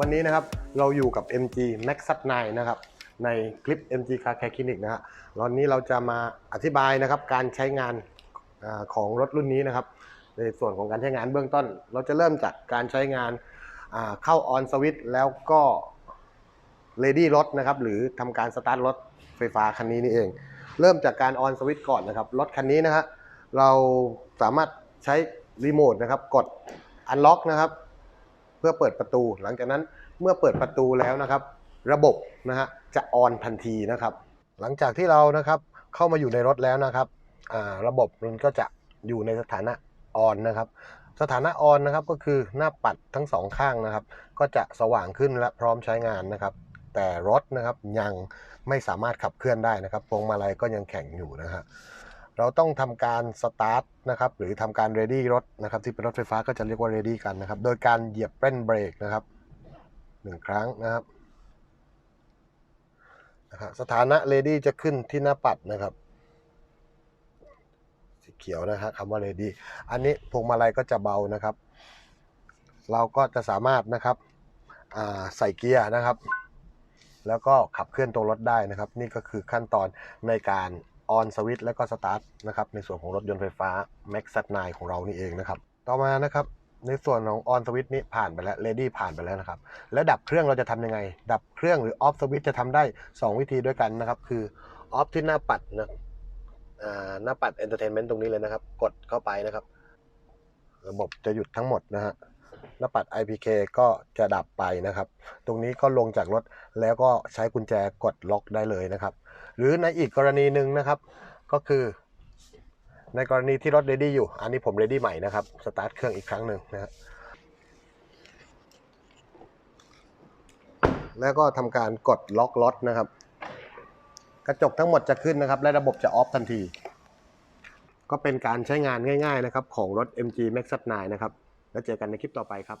วันนี้นะครับเราอยู่กับ MG Max 9นะครับในคลิป MG Car Care Clinic นะฮะวันนี้เราจะมาอธิบายนะครับการใช้งานของรถรุ่นนี้นะครับ ในส่วนของการใช้งานเบื้องต้น เราจะเริ่มจากการใช้งานเข้าออนสวิตแล้วก็เลดี้รถนะครับหรือทำการสตาร์ทรถไฟฟ้าคันนี้นี่เอง เริ่มจากการออนสวิตก่อนนะครับรถคันนี้นะฮะเราสามารถใช้รีโมทนะครับกดอันล็อกนะครับ เพื่อเปิดประตู หลังจากนั้นเมื่อเปิดประตูแล้วนะครับ ระบบนะฮะจะออนทันทีนะครับ หลังจากที่เรานะครับเข้ามาอยู่ในรถแล้วนะครับระบบมันก็จะอยู่ในสถานะออนนะครับ สถานะออนนะครับก็คือหน้าปัดทั้งสองข้างนะครับ ก็จะสว่างขึ้นและพร้อมใช้งานนะครับ แต่รถนะครับยังไม่สามารถขับเคลื่อนได้นะครับพวงมาลัยก็ยังแข็งอยู่นะฮะ เราต้องทำการสตาร์ทนะครับหรือทำการเรดี้รถนะครับที่เป็นรถไฟฟ้าก็จะเรียกว่าเรดี้กันนะครับโดยการเหยียบเบรนเบรกนะครับหนึ่งครั้งนะครับนะครับสถานะเรดี้จะขึ้นที่หน้าปัดนะครับสีเขียวนะฮะคำว่า ready อันนี้พวงมาลัยก็จะเบานะครับ เราก็จะสามารถนะครับใส่เกียร์นะครับ แล้วก็ขับเคลื่อนตัวรถได้นะครับ นี่ก็คือขั้นตอนในการ on switch แล้วก็ start นะครับในส่วนของรถยนต์ไฟฟ้า Max 9ของเรานี่เองนะครับ ต่อมานะครับในส่วนของ on switch นี่ผ่านไปแล้ว ready ผ่านไปแล้วนะครับ แล้วดับเครื่องเราจะทำยังไง ดับเครื่องหรือ off switch จะทำได้ 2 วิธีด้วยกันนะครับ คือ off ที่หน้าปัดนะหน้าปัด Entertainment ตรงนี้เลยนะครับ กดเข้าไปนะครับ ระบบจะหยุดทั้งหมดนะฮะ หน้าปัด IPK ก็จะดับไปนะครับ ตรงนี้ก็ลงจากรถแล้วก็ใช้กุญแจกดล็อกได้เลยนะครับ หรือในอีกกรณีหนึ่งนะครับ ก็คือในกรณีที่รถ ready อยู่ อันนี้ผม ready ใหม่นะครับ สตาร์ทเครื่องอีกครั้งหนึ่งนะฮะแล้วก็ทำการกดล็อกรถนะครับ กระจกทั้งหมดจะขึ้นนะครับ และระบบจะออฟทันที ก็เป็นการใช้งานง่าย ๆนะครับ ของรถ MG Max 9นะครับ แล้วเจอกันในคลิปต่อไปครับ